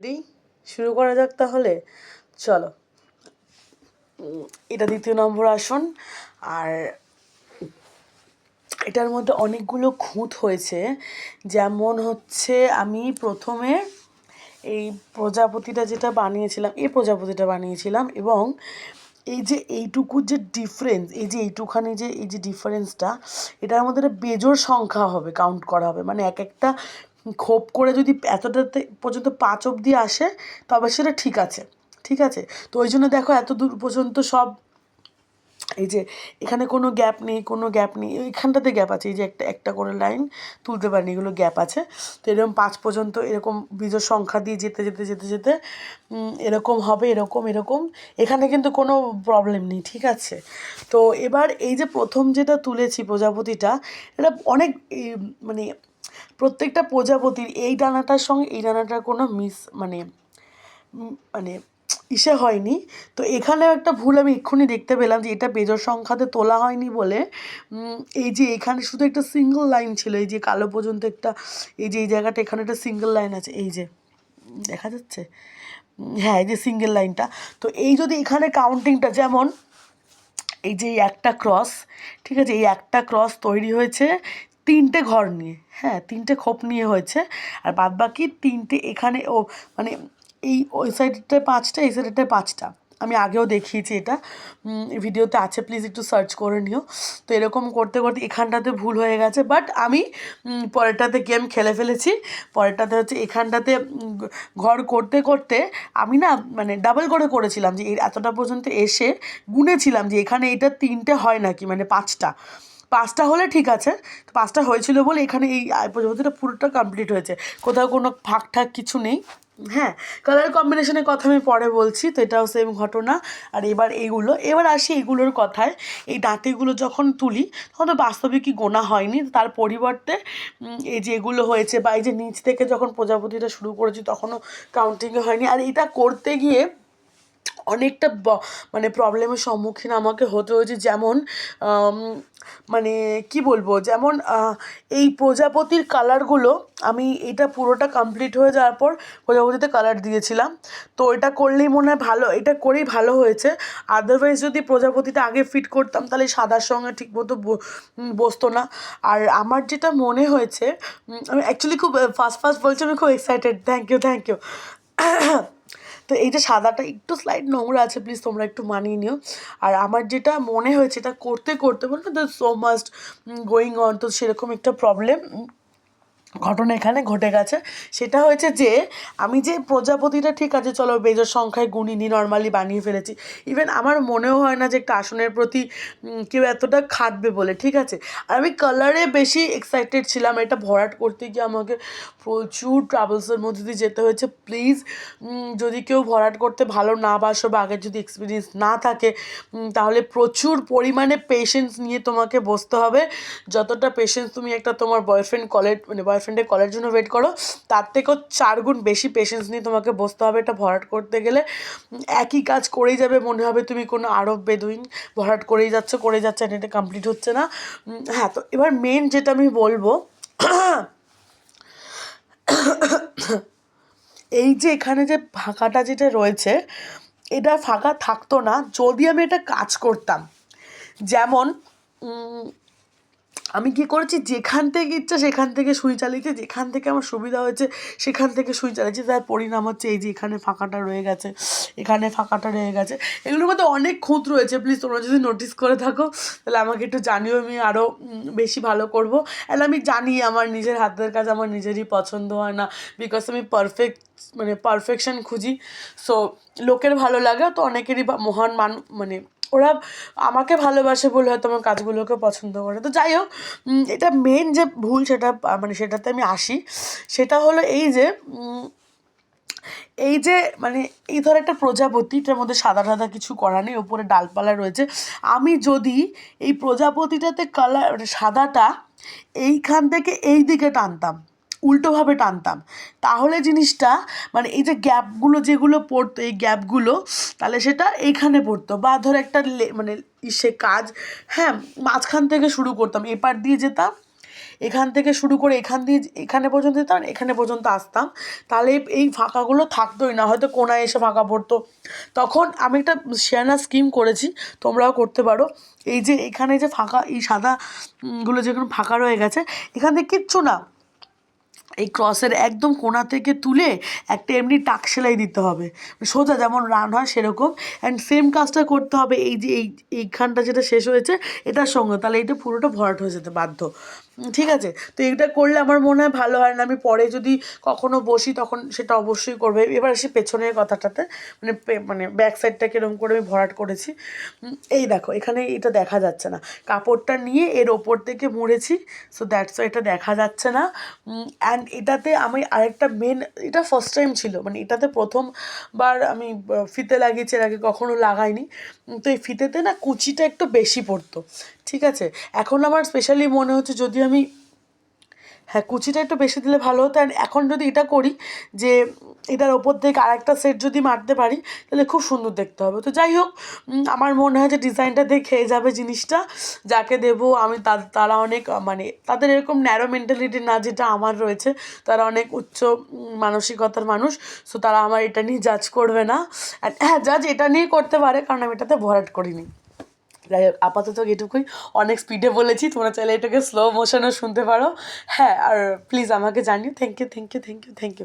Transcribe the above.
দিই, শুরু করা যাক তাহলে। চলো। এটা দ্বিতীয় নম্বর আসন। আর এটার মধ্যে অনেকগুলো খুঁত হয়েছে। যেমন হচ্ছে আমি প্রথমে এই প্রজাপতিটা যেটা বানিয়েছিলাম, এই প্রজাপতিটা বানিয়েছিলাম এবং এই যে এইটুকুর যে ডিফারেন্স এই যে এইটুখানি যে, এই যে ডিফারেন্সটা এটার মধ্যে একটা বেজোড় সংখ্যা হবে কাউন্ট করা হবে। মানে এক একটা খোপ করে যদি এতটাতে পর্যন্ত পাঁচ অবধি আসে, তবে সেটা ঠিক আছে ঠিক আছে? তো ওই জন্য দেখো এত দূর পর্যন্ত সব এই যে এখানে কোনো গ্যাপ নেই, কোনো গ্যাপ নেই, এইখানটাতে গ্যাপ আছে, এই যে একটা একটা করে লাইন তুলতে পারিনি, এগুলো গ্যাপ আছে। তো এরকম পাঁচ পর্যন্ত এরকম বীজের সংখ্যা দিয়ে যেতে যেতে যেতে যেতে এরকম হবে, এরকম এরকম, এখানে কিন্তু কোনো প্রবলেম নেই, ঠিক আছে? তো এবার এই যে প্রথম যেটা তুলেছি প্রজাপতিটা, এটা অনেক মানে প্রত্যেকটা প্রজাপতির এই ডানাটার সঙ্গে, এই ডানাটার কোনো মিস মানে মানে ইসে হয়নি। তো এখানেও একটা ভুল আমি এক্ষুনি দেখতে পেলাম যে এটা বেজোর সংখ্যাতে তোলা হয়নি বলে। এই যে এখানে শুধু একটা সিঙ্গেল লাইন ছিল, এই যে কালো পর্যন্ত একটা, এই যে এই জায়গাটা, এখানে একটা সিঙ্গেল লাইন আছে, এই যে, দেখা যাচ্ছে? হ্যাঁ এই যে সিঙ্গেল লাইনটা তো এই যদি এখানে কাউন্টিংটা যেমন, এই যে একটা ক্রস ঠিক আছে, এই একটা ক্রস তৈরি হয়েছে তিনটে ঘর নিয়ে হ্যাঁ তিনটে খোপ নিয়ে হয়েছে। আর বাদ বাকি তিনটে এখানে ও মানে এই, ওই সাইডটায় পাঁচটা, এই সাইডটায় পাঁচটা। আমি আগেও দেখিয়েছি এটা। ভিডিওতে আছে প্লিজ একটু সার্চ করে নিও। তো এরকম করতে করতে এখানটাতে ভুল হয়ে গেছে। বাট আমি পরেরটাতে গেম খেলে ফেলেছি। পরেরটাতে হচ্ছে এখানটাতে ঘর করতে করতে আমি না মানে ডাবল করে করেছিলাম যে এতটা পর্যন্ত এসে গুনেছিলাম যে এখানে এটা তিনটে হয় নাকি মানে পাঁচটা। পাঁচটা হলে ঠিক আছে, তো পাঁচটা হয়েছিল বলে এখানে এই প্রজাপতিটা পুরোটা কমপ্লিট হয়েছে। কোথাও কোনো ফাঁক ঠাক কিছু নেই। হ্যাঁ কালার কম্বিনেশনের কথা আমি পরে বলছি, তো এটাও সেম ঘটনা। আর এবার এইগুলো, এবার আসি এগুলোর কথায়। এই দাঁতিগুলো যখন তুলি, তখন তো বাস্তবিকই গোনা হয়নি। তার পরিবর্তে এই যে এগুলো হয়েছে বা এই যে নিচ থেকে যখন প্রজাপতিটা শুরু করেছি, তখনও কাউন্টিংয়ে হয়নি। আর এটা করতে গিয়ে অনেকটা মানে প্রবলেমের সম্মুখীন আমাকে হতে হয়েছে। যেমন মানে কি বলব? যেমন এই প্রজাপতির কালারগুলো আমি এটা পুরোটা কমপ্লিট হয়ে যাওয়ার পর প্রজাপতিতে কালার দিয়েছিলাম। তো এটা করলেই মনে হয় ভালো, এটা করেই ভালো হয়েছে। আদারওয়াইজ যদি প্রজাপতিটা আগে ফিট করতাম তাহলে সাদার সঙ্গে ঠিকমতো বসতো না। আর আমার যেটা মনে হয়েছে আমি অ্যাকচুয়ালি খুব ফার্স্ট ফার্স্ট বলছি, আমি খুব excited thank you thank you তো এই যে সাদাটা একটু স্লাইড নোংরা আছে প্লিজ তোমরা একটু মানিয়ে নিও। আর আমার যেটা মনে হয়েছে এটা করতে করতে বলতো the so must going on তো সেরকম একটা প্রবলেম ঘটনা এখানে ঘটে গেছে। সেটা হয়েছে যে, আমি যে প্রজাপতিটা, ঠিক আছে, চলো বেজোর সংখ্যায় গুণিনি নর্মালি বানিয়ে ফেলেছি। ইভেন আমার মনেও হয় না যে একটা আসনের প্রতি কেউ এতটা খাটবে বলে, ঠিক আছে? আর আমি কালারে বেশি এক্সাইটেড ছিলাম, এটা ভরাট করতে গিয়ে আমাকে প্রচুর ট্রাভেলসের মধ্যে দিয়ে যেতে হয়েছে। প্লিজ যদি কেউ ভরাট করতে ভালো না বাসো বা আগের যদি এক্সপিরিয়েন্স না থাকে তাহলে প্রচুর পরিমাণে পেশেন্স নিয়ে তোমাকে বসতে হবে। যতটা পেশেন্স তুমি একটা তোমার বয়ফ্রেন্ড কলের মানে বয়ফ্রেন্ডের কলের জন্য ওয়েট করো। তার থেকেও চার গুণ বেশি পেশেন্স নিয়ে তোমাকে বসতে হবে এটা ভরাট করতে গেলে। একই কাজ করেই যাবে মনে হবে তুমি কোনো আরব বেদুইন। ভরাট করেই যাচ্ছ, করে যাচ্ছে এটা কমপ্লিট হচ্ছে না। হ্যাঁ তো এবার মেন যেটা আমি বলব, এই যে এখানে যে ফাঁকাটা যেটা রয়েছে, এটা ফাঁকা থাকতো না। যদি আমি এটা কাজ করতাম, যেমন আমি কি করেছি? যেখান থেকে ইচ্ছা সেখান থেকে সুই চালিয়েছি। যেখান থেকে আমার সুবিধা হয়েছে সেখান থেকে সুই চালিয়েছি। তার পরিণাম হচ্ছে এই যে এখানে ফাঁকাটা রয়ে গেছে, এখানে ফাঁকাটা রয়ে গেছে। এগুলোর মধ্যে অনেক খুঁত রয়েছে। প্লিজ তোমরা যদি নোটিস করে থাকো, তাহলে আমাকে একটু জানিও, আমি আরও বেশি ভালো করব। অ্যান্ড আমি জানি আমার নিজের হাতের কাজ আমার নিজেরই পছন্দ হয় না। বিকজ আমি পারফেক্ট মানে পারফেকশন খুঁজি। সো লোকের ভালো লাগে তো অনেকেরই মহান মান মানে ওরা আমাকে ভালোবাসে বলে হয়তো আমার কাজগুলোকে পছন্দ করে। তো যাই হোক এটা মেন যে ভুল সেটা মানে সেটাতে আমি আসি। সেটা হলো এই যে এই যে মানে এই ধর একটা প্রজাপতি, এটার মধ্যে সাদা সাদা কিছু করা নেই, ওপরে ডালপালা রয়েছে। আমি যদি এই প্রজাপতিটাতে কালার সাদাটা এইখান থেকে এই দিকে টানতাম উল্টোভাবে টানতাম। তাহলে জিনিসটা মানে এই যে গ্যাপগুলো যেগুলো পড়তো, এই গ্যাপগুলো, তাহলে সেটা এইখানে পড়তো বা ধর একটা মানে সে কাজ হ্যাঁ মাঝখান থেকে শুরু করতাম, এপার দিয়ে যেতাম, এখান থেকে শুরু করে এখান দিয়ে, এখানে পর্যন্ত যেতাম, এখানে পর্যন্ত আসতাম, তাহলে এই ফাঁকাগুলো থাকতোই না, হয়তো কোনায় এসে ফাঁকা পড়তো। তখন আমি একটা শেয়ানা স্কিম করেছি, তোমরাও করতে পারো, এই যে এখানে যে ফাঁকা, এই সাদাগুলো যেখানে ফাঁকা রয়ে গেছে, এখান থেকে কিচ্ছু না এই ক্রসের একদম কোনা থেকে তুলে একটা এমনি টাক সেলাই দিতে হবে। সোজা যেমন রান হয় সেরকম। অ্যান্ড সেম কাজটা করতে হবে এই যে এই, এইখানটা যেটা শেষ হয়েছে, এটার সঙ্গে। তাহলে এইটা পুরোটা ভরাট হয়ে যেতে বাধ্য। ঠিক আছে। তো এটা করলে আমার মনে হয় ভালো হয় না। আমি পরে যদি কখনো বসি তখন সেটা অবশ্যই করবে। এবার আসি পেছনের কথাটাতে। মানে মানে ব্যাক সাইডটা কীরকম করে আমি ভরাট করেছি। এই দেখো, এখানে এটা দেখা যাচ্ছে না। কাপড়টা নিয়ে এর ওপর থেকে মুড়েছি। সো দ্যাটস এটা দেখা যাচ্ছে না। অ্যান্ড এটাতে আমি আরেকটা মেন এটা ফার্স্ট টাইম ছিল। মানে এটাতে প্রথমবার আমি ফিতে লাগিয়েছি। এর আগে কখনো লাগাইনি। তো এই ফিতেতে না কুচিটা একটু বেশি পড়তো। ঠিক আছে? এখন আমার স্পেশালি মনে হচ্ছে যদি আমি হ্যাঁ কুচিটা একটু বেশি দিলে ভালো হতো। অ্যান্ড এখন যদি এটা করি যে, এটার ওপর থেকে আরেকটা সেট যদি মারতে পারি, তাহলে খুব সুন্দর দেখতে হবে। তো যাই হোক আমার মনে হয় যে ডিজাইনটা দেখে খেয়ে যাবে জিনিসটা। যাকে দেবো, আমি তারা অনেক মানে তাদের এরকম ন্যারো মেন্টালিটি না যেটা আমার রয়েছে, তারা অনেক উচ্চ মানসিকতার মানুষ সো তারা আমার এটা নিয়ে জাজ করবে না। And হ্যাঁ জাজ এটা নিয়ে করতে পারে, কারণ আমি এটাতে ভরাট করিনি। যাই হোক, আপাতত এটুকুই। অনেক স্পিডে বলেছি, তোমরা চাইলে এটাকে স্লো মোশনও শুনতে পারো। হ্যাঁ আর প্লিজ আমাকে জানিও। Thank you thank you thank you thank you